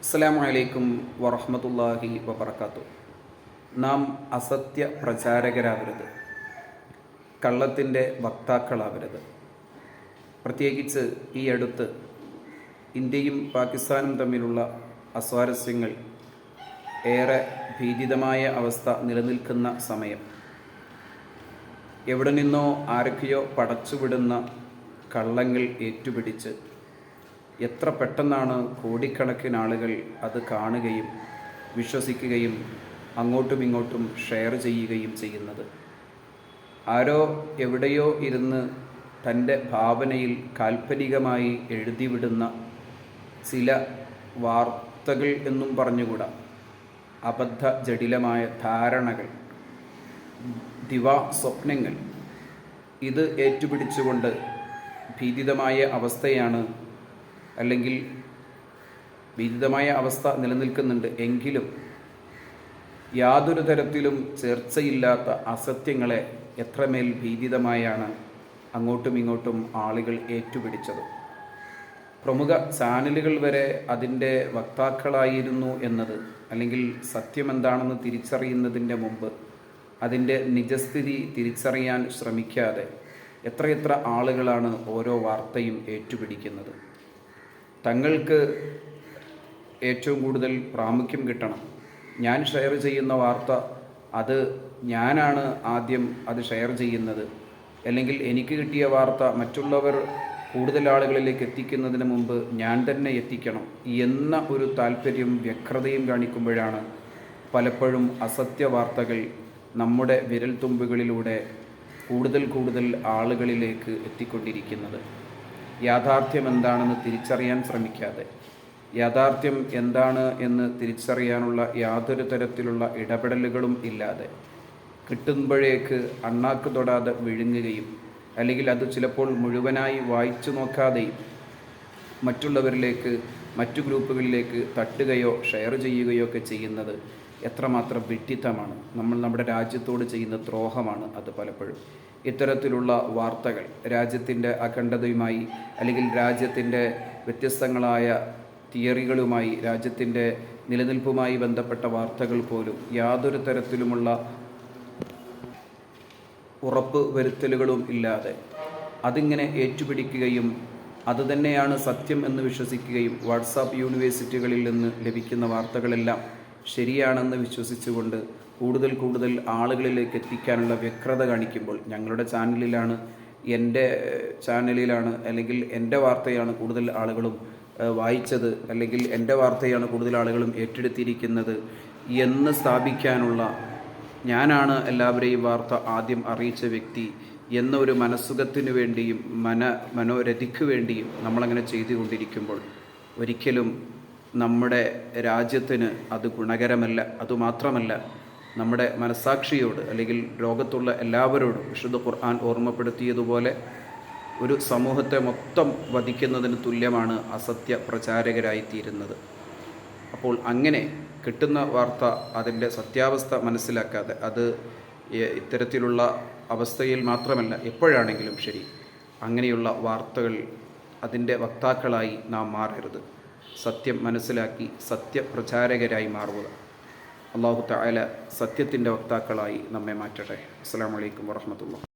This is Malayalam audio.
അസ്സലാമു അലൈക്കും വറഹ്മത്തുള്ളാഹി വബർക്കാത്തു നാം അസത്യ പ്രചാരകരാവരുത്. കള്ളത്തിന്റെ വക്താക്കളാവരുത്. പ്രത്യേകിച്ച് ഈ അടുത്ത് ഇന്ത്യയും പാകിസ്ഥാനും തമ്മിലുള്ള അസ്വാരസ്യങ്ങൾ ഏറെ ഭീതിതമായ അവസ്ഥ നിലനിൽക്കുന്ന സമയം. എവിടെ നിന്നോ ആരൊക്കെയോ പടച്ചുവിടുന്ന കള്ളങ്ങൾ ഏറ്റുപിടിച്ച് എത്ര പെട്ടെന്നാണ് കോടിക്കണക്കിന് ആളുകൾ അത് കാണുകയും വിശ്വസിക്കുകയും അങ്ങോട്ടും ഇങ്ങോട്ടും ഷെയർ ചെയ്യുകയും ചെയ്യുന്നത്. ആരോ എവിടെയോ ഇരുന്ന് തന്റെ ഭാവനയിൽ കാൽപ്പനികമായി എഴുതിവിടുന്ന ചില വാർത്തകൾ എന്നും പറഞ്ഞുകൂടാ. അബദ്ധ ജടിലമായ ധാരണകൾ ദിവാ സ്വപ്നങ്ങൾ. ഇത് ഏറ്റുപിടിച്ചുകൊണ്ട് ഭീതിതമായ അവസ്ഥയാണ് അല്ലെങ്കിൽ ഭീതിതമായ അവസ്ഥ നിലനിൽക്കുന്നുണ്ട് എങ്കിലും യാതൊരു തരത്തിലും ചേർച്ചയില്ലാത്ത അസത്യങ്ങളെ എത്രമേൽ ഭീതിതമായാണ് അങ്ങോട്ടും ഇങ്ങോട്ടും ആളുകൾ ഏറ്റുപിടിച്ചത്. പ്രമുഖ ചാനലുകൾ വരെ അതിന്റെ വക്താക്കളായിരുന്നു എന്നത് അല്ലെങ്കിൽ സത്യം എന്താണെന്ന് തിരിച്ചറിയുന്നതിന്റെ മുമ്പ് അതിന്റെ നിജസ്ഥിതി തിരിച്ചറിയാൻ ശ്രമിക്കാതെ എത്രയെത്ര ആളുകളാണ് ഓരോ വാർത്തയും ഏറ്റുപിടിക്കുന്നത്. തങ്ങൾക്ക് ഏറ്റവും കൂടുതൽ പ്രാമുഖ്യം കിട്ടണം. ഞാൻ ഷെയർ ചെയ്യുന്ന വാർത്ത അത് ഞാനാണ് ആദ്യം അത് ഷെയർ ചെയ്യുന്നത്. അല്ലെങ്കിൽ എനിക്ക് കിട്ടിയ വാർത്ത മറ്റുള്ളവർ കൂടുതൽ ആളുകളിലേക്ക് എത്തിക്കുന്നതിന് മുമ്പ് ഞാൻ തന്നെ എത്തിക്കണം എന്ന ഒരു താല്പര്യം വ്യക്തതയും കാണിക്കുമ്പോഴാണ് പലപ്പോഴും അസത്യ വാർത്തകൾ നമ്മുടെ വിരൽത്തുമ്പുകളിലൂടെ കൂടുതൽ കൂടുതൽ ആളുകളിലേക്ക് എത്തിക്കൊണ്ടിരിക്കുന്നത്. യാഥാർത്ഥ്യം എന്താണെന്ന് തിരിച്ചറിയാൻ ശ്രമിക്കാതെ. യാഥാർത്ഥ്യം എന്താണ് എന്ന് തിരിച്ചറിയാനുള്ള യാതൊരു തരത്തിലുള്ള ഇടപെടലുകളും ഇല്ലാതെ. കിട്ടുമ്പോഴേക്ക് അണ്ണാക്ക് തൊടാതെ വിഴുങ്ങുകയും അല്ലെങ്കിൽ അത് ചിലപ്പോൾ മുഴുവനായി വായിച്ചു നോക്കാതെയും മറ്റുള്ളവരിലേക്ക് മറ്റു ഗ്രൂപ്പുകളിലേക്ക് തട്ടുകയോ ഷെയർ ചെയ്യുകയോ ഒക്കെ ചെയ്യുന്നത് എത്രമാത്രം വിഡ്ഢിത്തമാണ്. നമ്മൾ നമ്മുടെ രാജ്യത്തോട് ചെയ്യുന്ന ദ്രോഹമാണ് അത് പലപ്പോഴും. ഇത്തരത്തിലുള്ള വാർത്തകൾ രാജ്യത്തിന്റെ അഖണ്ഡതയുമായി അല്ലെങ്കിൽ രാജ്യത്തിന്റെ വ്യത്യസ്തങ്ങളായ തിയറികളുമായി രാജ്യത്തിന്റെ നിലനിൽപ്പുമായി ബന്ധപ്പെട്ട വാർത്തകൾ പോലും യാതൊരു തരത്തിലുമുള്ള ഉറപ്പ് വരുത്തലുകളും ഇല്ലാതെ അതിങ്ങനെ ഏറ്റുപിടിക്കുകയും അതുതന്നെയാണ് സത്യം എന്ന് വിശ്വസിക്കുകയും വാട്സാപ്പ് യൂണിവേഴ്സിറ്റികളിൽ നിന്ന് ലഭിക്കുന്ന വാർത്തകളെല്ലാം ശരിയാണെന്ന് വിശ്വസിച്ചുകൊണ്ട് കൂടുതൽ കൂടുതൽ ആളുകളിലേക്ക് എത്തിക്കാനുള്ള വ്യക്രത കാണിക്കുമ്പോൾ ഞങ്ങളുടെ ചാനലിലാണ് എന്റെ ചാനലിലാണ് അല്ലെങ്കിൽ എന്റെ വാർത്തയാണ് കൂടുതൽ ആളുകളും വായിച്ചത് അല്ലെങ്കിൽ എന്റെ വാർത്തയാണ് കൂടുതൽ ആളുകളും ഏറ്റെടുത്തിരിക്കുന്നത് എന്ന് സ്ഥാപിക്കാനുള്ള ഞാനാണ് എല്ലാവരെയും വാർത്ത ആദ്യം അറിയിച്ച വ്യക്തി എന്നൊരു മനസ്സുഖത്തിനു വേണ്ടിയും മന മനോരഥിക്ക് വേണ്ടിയും നമ്മളങ്ങനെ ചെയ്തുകൊണ്ടിരിക്കുമ്പോൾ ഒരിക്കലും നമ്മുടെ രാജ്യത്തിന് അത് ഗുണകരമല്ല അതുമാത്രമല്ല നമ്മുടെ മനസാക്ഷിയോട് അല്ലെങ്കിൽ ലോകത്തുള്ള എല്ലാവരോടും വിശുദ്ധ ഖുർആൻ ഓർമ്മപ്പെടുത്തിയതുപോലെ ഒരു സമൂഹത്തെ മൊത്തം വധിക്കുന്നതിന് തുല്യമാണ് അസത്യ പ്രചാരകരായിത്തീരുന്നത്. അപ്പോൾ അങ്ങനെ കിട്ടുന്ന വാർത്ത അതിന്റെ സത്യാവസ്ഥ മനസ്സിലാക്കാതെ അത് ഇത്തരത്തിലുള്ള അവസ്ഥയിൽ മാത്രമല്ല എപ്പോഴാണെങ്കിലും ശരി അങ്ങനെയുള്ള വാർത്തകൾ അതിന്റെ വക്താക്കളായി നാം മാറരുത്. സത്യം മനസ്സിലാക്കി സത്യപ്രചാരകരായി മാറുക. അള്ളാഹു താല സത്യത്തിന്റെ വക്താക്കളായി നമ്മെ മാറ്റട്ടെ. അസ്സാം വലൈക്കും വാഹമത്തുള്ള